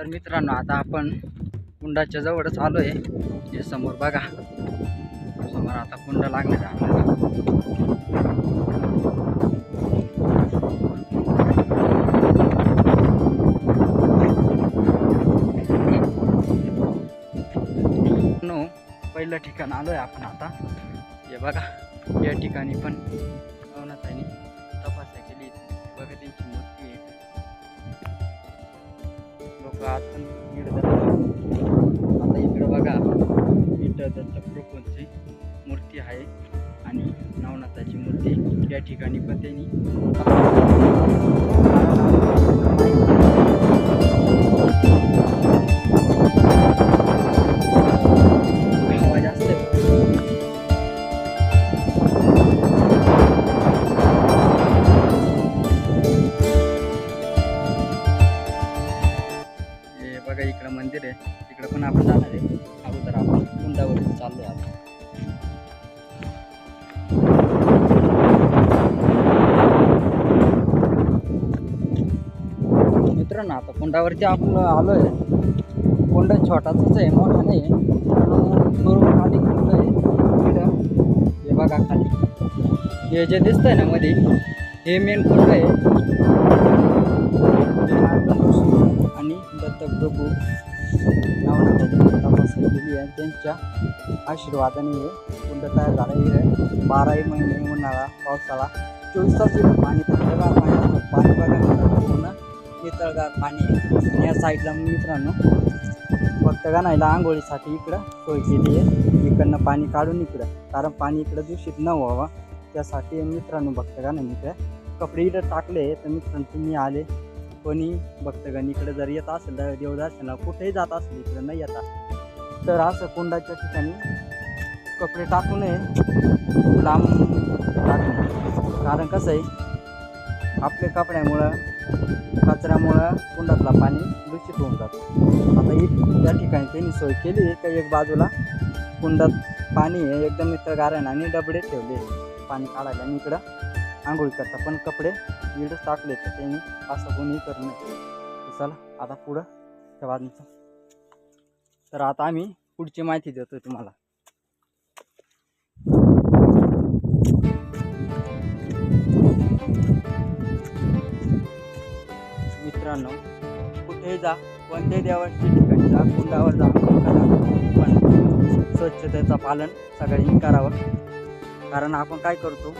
तर मित्रांनो आता आपण कुंडाच्या जवळच आलो आहे हे समोर बघा. समोर आता कुंड लागणार आहे आपल्याला. नो पहिलं ठिकाण आलो आहे आपण आता. हे बघा या ठिकाणी पण लोक आज पण इकडे आता इकडं बघा इथं दत्तप्रभूंची मूर्ती आहे आणि नवनाथाची मूर्ती या ठिकाणी पण त्यांनी बघा इकडं मंदिर आहे. तिकडं पण आपण जाणार आहे. अगोदर आपण कुंडावर चाललो आता. मित्रांनो आता कुंडावरती आपण आलो आहे कुंड छोटाच आहे मोठा नाही आहे. बरोबर खाली कुंड आहे. हे बघा खाली. हे जे दिसतंय ना मध्ये हे मेन कुंड आहे. आणि दत्तप्रभू नावनाथाची तपस्या केली आहे. त्यांच्या आशीर्वादाने हे कुंड तयार झालं. आहे बाराही महिने उन्हाळा पावसाळा चोवीस तास पाणी थंडगार पाणी असतं. पाणी बघायला पूर्ण नितळगार पाणी या साईडला मित्रांनो भक्तगणाला आंघोळीसाठी इकडं सोय केली आहे. इकडनं पाणी काढून इकडं. कारण पाणी इकडं दूषित न व्हावं. त्यासाठी मित्रांनो भक्तगणांनी इकडे कपडे इकडं टाकले तर मित्रांनो तुम्ही आले. कोणी भक्तगण इकडे जर येत असेल तर देवदर्शनाला कुठेही जात असेल इकडे नाही येतात तर असं कुंडाच्या ठिकाणी कपडे टाकू नये लांब टाकणे कारण कसं आहे आपल्या कपड्यामुळं कचऱ्यामुळं कुंडातला पाणी दूषित होऊन जातं. आता इ त्या ठिकाणी त्यांनी सोय केली आहे का एक बाजूला कुंडात पाणी आहे एकदम इथं गारण आणि डबडे ठेवले पाणी काढायला आणि इकडं आंघोळी करता पण कपडे इकडंच टाकले तर त्यांनी असं कोणी करू नये चला आता पुढं ठेवा तुमचं तर आता आम्ही पुढची माहिती देतो तुम्हाला. मित्रांनो कुठेही जा कोणत्याही देवाच्या ठिकाणी जा कुंडावर जा पण स्वच्छतेचं पालन सगळ्यांनी करावं कारण आपण काय करतो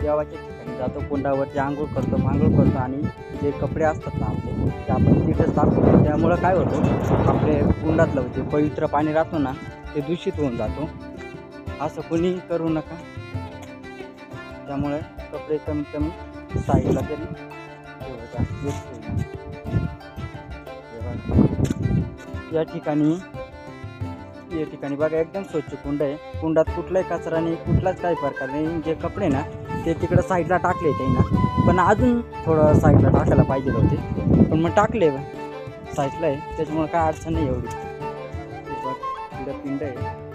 देवाच्या ठिकाणी जातो कुंडावरती आंघोळ करतो आंघोळ करतो आणि जे कपडे असतात ना आपले ते आपण तिथेच टाकतो. त्यामुळं काय होतं आपले कुंडातलं जे पवित्र पाणी राहतो ना ते दूषित होऊन जातो. असं कोणी करू नका. त्यामुळे कपडे कमी कमी साईडला तरी या ठिकाणी या ठिकाणी बघा एकदम स्वच्छ कुंड आहे. कुंडात कुठलाही कचरा नाही कुठलाच काही प्रकार नाही. जे कपडे ना ते तिकडं साईडला टाकले त्यांना. पण अजून थोडं साईडला टाकायला पाहिजे होते. पण मग टाकले साईडला आहे. त्याच्यामुळे काय अडचण नाही एवढी. पिंड आहे.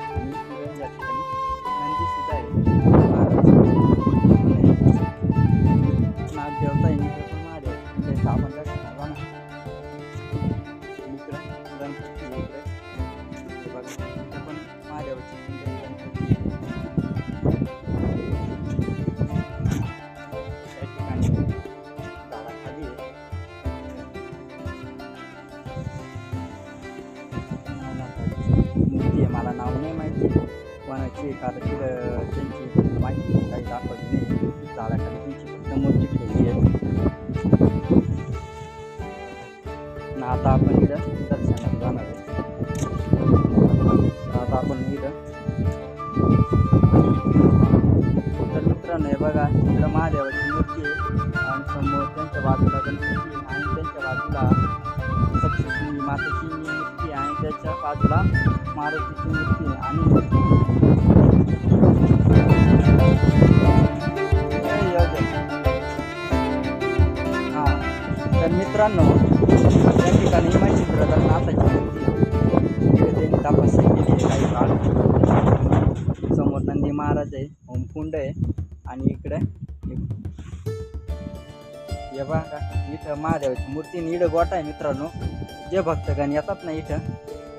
नाव नाही माहिती. कोणाची आहे, कारण त्यांची माहिती काही दाखवली नाही. झाडाखाली त्यांची फक्त मूर्ती ठेवली आहे. आणि आता आपण इथं दर्शनाला जाणार आहे. आता आपण इथं मित्रांनो हे बघा इकडं महादेवाची मूर्ती आहे. आणि समोर त्यांच्या बाजूला गणपती आणि त्यांच्या बाजूला सप्तशृंगी मातेची मूर्ती आणि त्याच्या बाजूला मारुतीची मूर्ती आहे. आणि हां. तर मित्रांनो या ठिकाणी माहिती प्रधान नाथाची मूर्ती आहे. त्यांनी तपस्या केली आहे काही काळ. समोर नंदी महाराज आहे. कुंड आहे आणि इकडे हे बघा इथं महादेवाची मूर्ती आणि गोटा आहे मित्रांनो. जे भक्तगण येतात ना इथं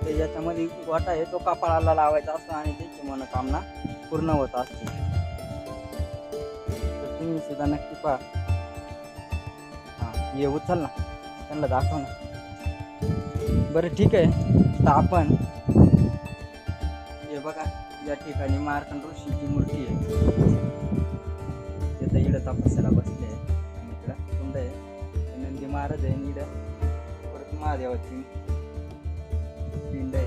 ते याच्यामध्ये गोटा आहे तो कपाळाला लावायचा असतो आणि त्यांची मनोकामना पूर्ण होत असते. तर तुम्ही सुद्धा नक्की पहा. हां ये उचल ना. त्यांना दाखव ना. बरं ठीक आहे. तर आपण हे बघा. या ठिकाणी मार्कंड ऋषीची मूर्ती आहे. तिथं इकडं तपस्याला बसले आहे इकडं कुंड आहे. नंदी महाराज आहे निड परत महादेवाची पिंड आहे.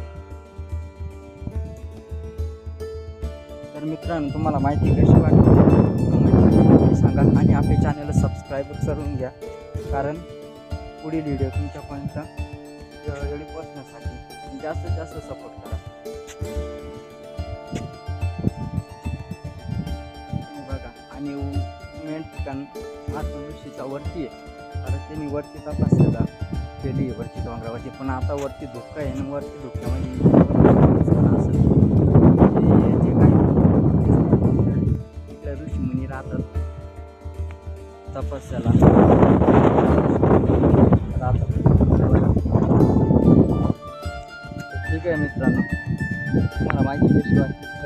तर मित्रांनो तुम्हाला माहिती कशी वाटते सांगा आणि आपल्या चॅनल सबस्क्राईब करून घ्या. कारण पुढील व्हिडिओ तुमच्यापर्यंत वेळोवेळी पोचण्यासाठी जास्तीत जास्त सपोर्ट करा. कारण ठिकाण महात्मा ऋषीचा वरती आहे. कारण त्यांनी वरती तपस्याला केली आहे वरती डोंगरावरती. पण आता वरती धुकं आहे आणि वरती धुक्यामध्ये वरती असेल जे म्हणजे काही इकडे ऋषीमुनी राहतात. तपस्याला. राहतात. ठीक आहे मित्रांनो. मला माहिती कशी वाटली